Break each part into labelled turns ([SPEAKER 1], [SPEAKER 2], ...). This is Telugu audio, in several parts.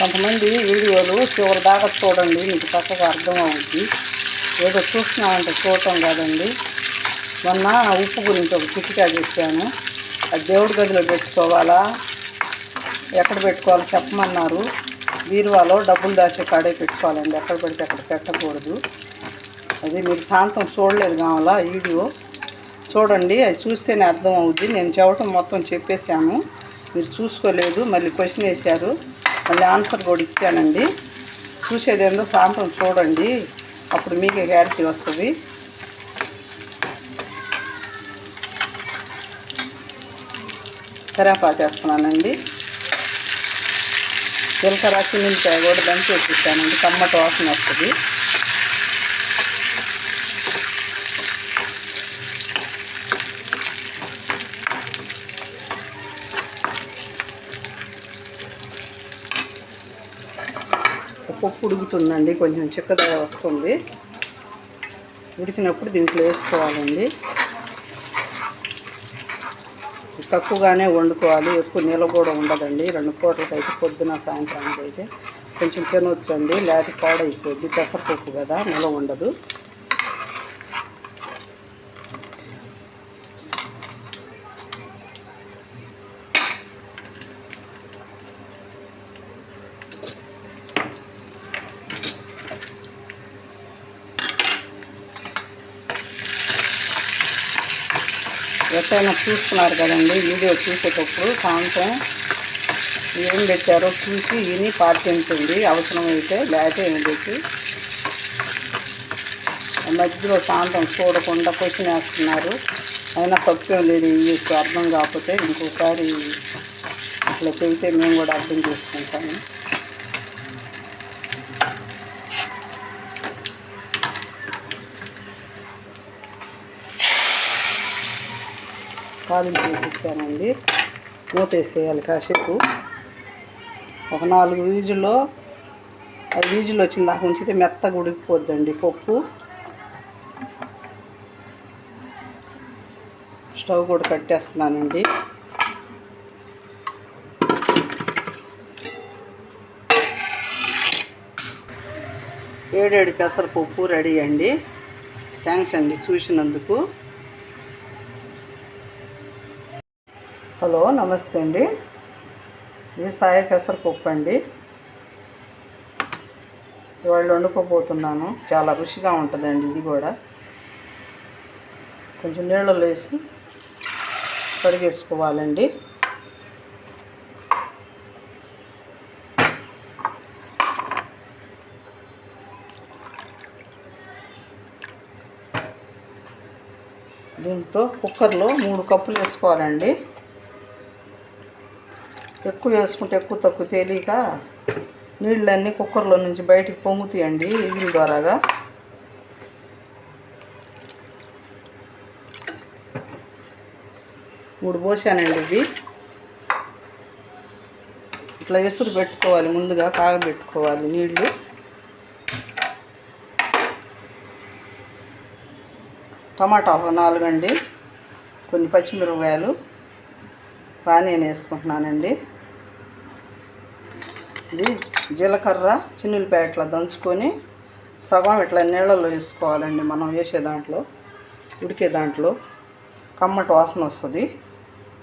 [SPEAKER 1] కొంతమంది వీడియోలు చివరి దాకా చూడండి. మీకు చక్కగా అర్థం అవుద్ది ఏదో చూస్తున్నామంటే చూడటం కాదండి. మొన్న ఉప్పు గురించి ఒక చిట్కా చెప్పాను. అది దేవుడి గదిలో పెట్టుకోవాలా? ఎక్కడ పెట్టుకోవాలో చెప్పమన్నారు. బీరువాలో డబ్బులు దాచే కాడే పెట్టుకోవాలండి. ఎక్కడ పెడితే అక్కడ పెట్టకూడదు. అది మీరు శాంతం చూడలేదు కావాలా వీడియో? చూడండి. అది చూస్తేనే అర్థం అవుద్ది నేను చెప్పటం మొత్తం చెప్పేశాను. మీరు చూసుకోలేదు. మళ్ళీ క్వశ్చన్ వేశారు. మళ్ళీ ఆన్సర్ కూడా ఇచ్చానండి. చూసేదేందో సాయంత్రం చూడండి. అప్పుడు మీకే క్లారిటీ వస్తుంది. కరేపాకు వేస్తున్నానండి జీలకర్ర చిన్నికాయ కూడా దంచి వేసిస్తానండి కమ్మట వాసన వస్తుంది. పప్పు ఉడుకుతుందండి కొంచెం చిక్కదగా వస్తుంది. ఉడికినప్పుడు దీంట్లో వేసుకోవాలండి. తక్కువగానే వండుకోవాలి ఎక్కువ నీళ్ళ కూడా ఉండదండి. రెండు పూటలకి అయితే పొద్దున సాయంత్రానికి అయితే కొంచెం తినొచ్చండి. లేకపోతే పాడైపోద్ది పెసరపప్పు కదా నిల ఉండదు. ఎక్కడైనా చూస్తున్నారు కదండి వీడియో చూసేటప్పుడు సాయంత్రం ఏం పెట్టారో చూసి విని పాటించండి. అవసరమైతే లేకపోతే ఏం పెట్టి మధ్యలో సాయంత్రం చూడకుండా క్వశ్చన్ వేస్తున్నారు. అయినా తప్పేం లేదు ఇంగ్లీష్ అర్థం కాకపోతే ఇంకోసారి అట్లా చెబితే మేము కూడా అర్థం చేసుకుంటాము. తాలింపు వేసిస్తానండి మూత వేసేయాలి కాసేపు. ఒక నాలుగు వీజుల్లో ఐదు వీజులు వచ్చిన దాకా ఉంచితే మెత్తగా ఉడికిపోద్దండి పప్పు. స్టవ్ కూడా కట్టేస్తున్నానండి. ఏడేడు పెసరపప్పు రెడీ అండి. థ్యాంక్స్ అండి చూసినందుకు. హలో నమస్తే అండి. ఇది సాయి పెసరపప్పు అండి. ఇవాళ వండుకోబోతున్నాను. చాలా రుచిగా ఉంటుందండి ఇది కూడా. కొంచెం నీళ్ళలో వేసి కడిగేసుకోవాలండి. దీంట్లో కుక్కర్లో మూడు కప్పులు వేసుకోవాలండి. ఎక్కువ వేసుకుంటే ఎక్కువ తక్కువ తేలిక నీళ్ళన్నీ కుక్కర్లో నుంచి బయటికి పొంగుతాయండి ఇగిల ద్వారాగా. మూడు పోసానండి ఇవి. ఇట్లా ఎసురు పెట్టుకోవాలి ముందుగా కాగబెట్టుకోవాలి నీళ్ళు. టమాటా ఒక నాలుగండి కొన్ని పచ్చిమిరపకాయలు. ఆనియన్ వేసుకుంటున్నానండి. ఇది జీలకర్ర చిన్నులపాయ ఇట్లా దంచుకొని సగం ఇట్లా నీళ్ళల్లో వేసుకోవాలండి మనం వేసే దాంట్లో ఉడికే దాంట్లో. కమ్మటి వాసన వస్తుంది.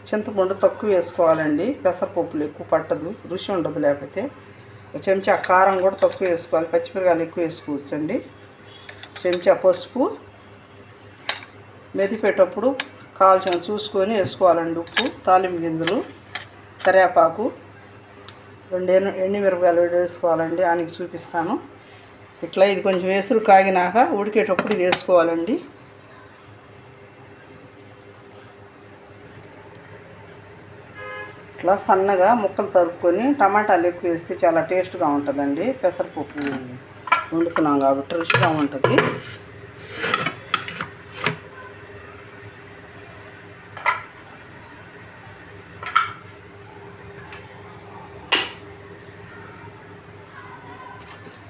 [SPEAKER 1] చింతపండు తక్కువ వేసుకోవాలండి. పెసరపప్పులు ఎక్కువ పట్టదు రుచి ఉండదు లేకపోతే. చెంచా కారం కూడా తక్కువ వేసుకోవాలి పచ్చిమిరకాయలు ఎక్కువ వేసుకోవచ్చండి. చెంచా పసుపు మెదిపేటప్పుడు కాల్చిన చూసుకొని వేసుకోవాలండి ఉప్పు తాలింపు గింజలు కరివేపాకు. రెండు ఎండు మిరపకాయలు వేసుకోవాలండి ఆయనకి చూపిస్తాను. ఇట్లా ఇది కొంచెం వేసులు కాగినాక ఉడికేటప్పుడు ఇది వేసుకోవాలండి. ఇట్లా సన్నగా ముక్కలు తరుక్కొని టమాటాలు ఎక్కువ వేస్తే చాలా టేస్ట్గా ఉంటుందండి. పెసరపప్పు వండుకున్నాం కాబట్టి రుచిగా ఉంటుంది.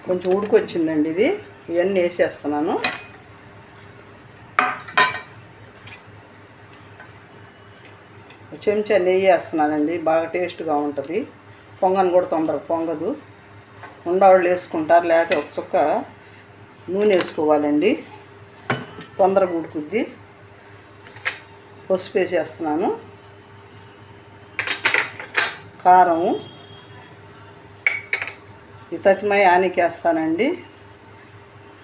[SPEAKER 1] కొంచెం ఉడికొచ్చిందండి ఇది. ఇవన్నీ వేసేస్తున్నాను. చెంచా నెయ్యి వేస్తున్నానండి. బాగా టేస్ట్గా ఉంటుంది. పొంగని కూడా తొందరగా పొంగదు. ఉండవాళ్ళు వేసుకుంటారు. లేకపోతే ఒక చుక్క నూనె వేసుకోవాలండి. తొందరగా ఉడుకుద్ది. పసుపు వేసేస్తున్నాను. కారం ఈ తతిమై ఆనికేస్తానండి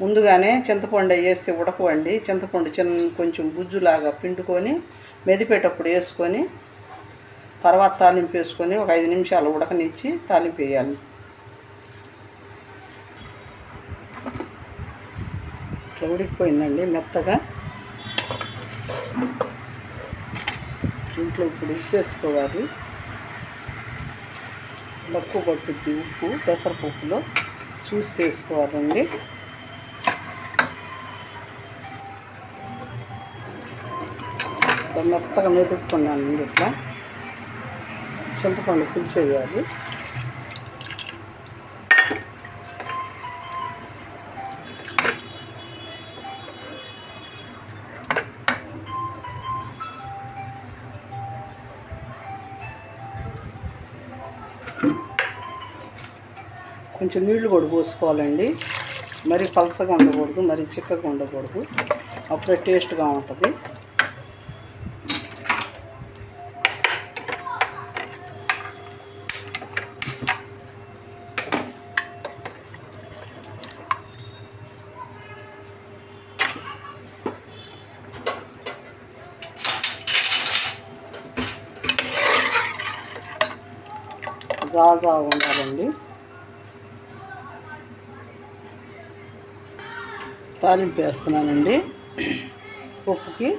[SPEAKER 1] ముందుగానే చింతపండు వేస్తే ఉడకవండి. చింతపండు చిన్న కొంచెం గుజ్జులాగా పిండుకొని మెదిపేటప్పుడు వేసుకొని తర్వాత తాలింపు వేసుకొని ఒక ఐదు నిమిషాలు ఉడకనిచ్చి తాలింపు వేయాలి. ఇట్లా ఉడికిపోయిందండి మెత్తగా. ఇంట్లో ఇప్పుడు ఇచ్చేసుకోవాలి తక్కువ పట్టుద్ది ఉప్పు పెసరపప్పులో చూసి చేసుకోవాలండి. మెత్తగా మెతుక్కున్నాను ఇట్లా. చింతపండు పులుసు కొంచెం నీళ్ళు కూడా పోసుకోవాలండి. మరి పలసగా ఉండకూడదు మరి చిక్కగా ఉండకూడదు. అప్పుడే టేస్ట్గా ఉంటుంది. జాజా ఉండాలండి. తాలింపు వేస్తున్నానండి. పప్పుకి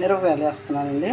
[SPEAKER 1] మిరపకాయలు వేస్తున్నానండి.